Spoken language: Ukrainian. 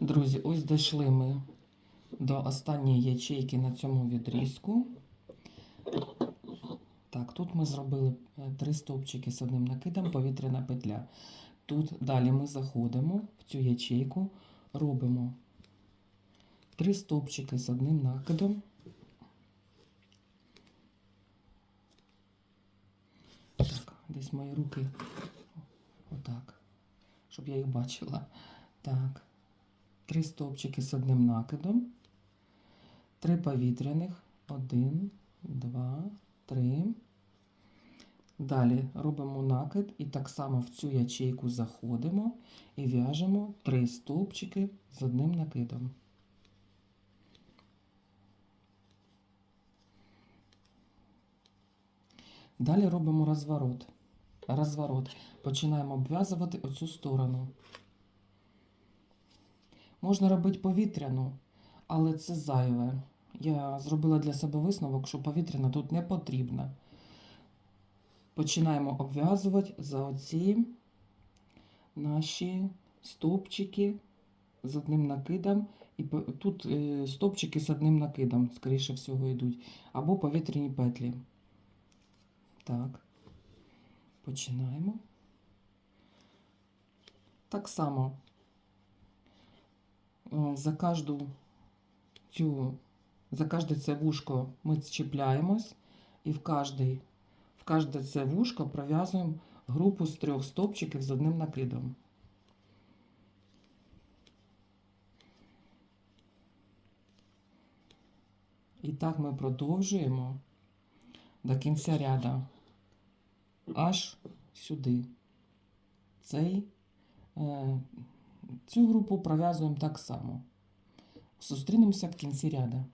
Друзі, ось дійшли ми до останньої ячейки на цьому відрізку. Так, тут ми зробили е, три стовпчики з одним накидом, повітряна петля. Тут далі ми заходимо в цю ячейку, робимо три стовпчики з одним накидом. Так, десь мої руки отак, щоб я їх бачила. Так. Три стовпчики з одним накидом, три повітряних, один, два, три. Далі робимо накид і так само в цю ячейку заходимо і в'яжемо три стовпчики з одним накидом. Далі робимо розворот. Розворот. Починаємо обв'язувати оцю сторону. Можна робити повітряну, але це зайве. Я зробила для себе висновок, що повітряна тут не потрібна. Починаємо обв'язувати за оці наші стовпчики з одним накидом. І тут е, стовпчики з одним накидом, скоріше всього, йдуть. Або повітряні петлі. Так. Починаємо. Так само за кожну цю, за кожне це вушко ми чіпляємось і в кожний, в кожне це вушко пров'язуємо групу з трьох стовпчиків з одним накидом. І так ми продовжуємо до кінця ряда аж сюди. Цей е, Цю групу пров'язуємо так само. Зустрінемося в кінці ряда.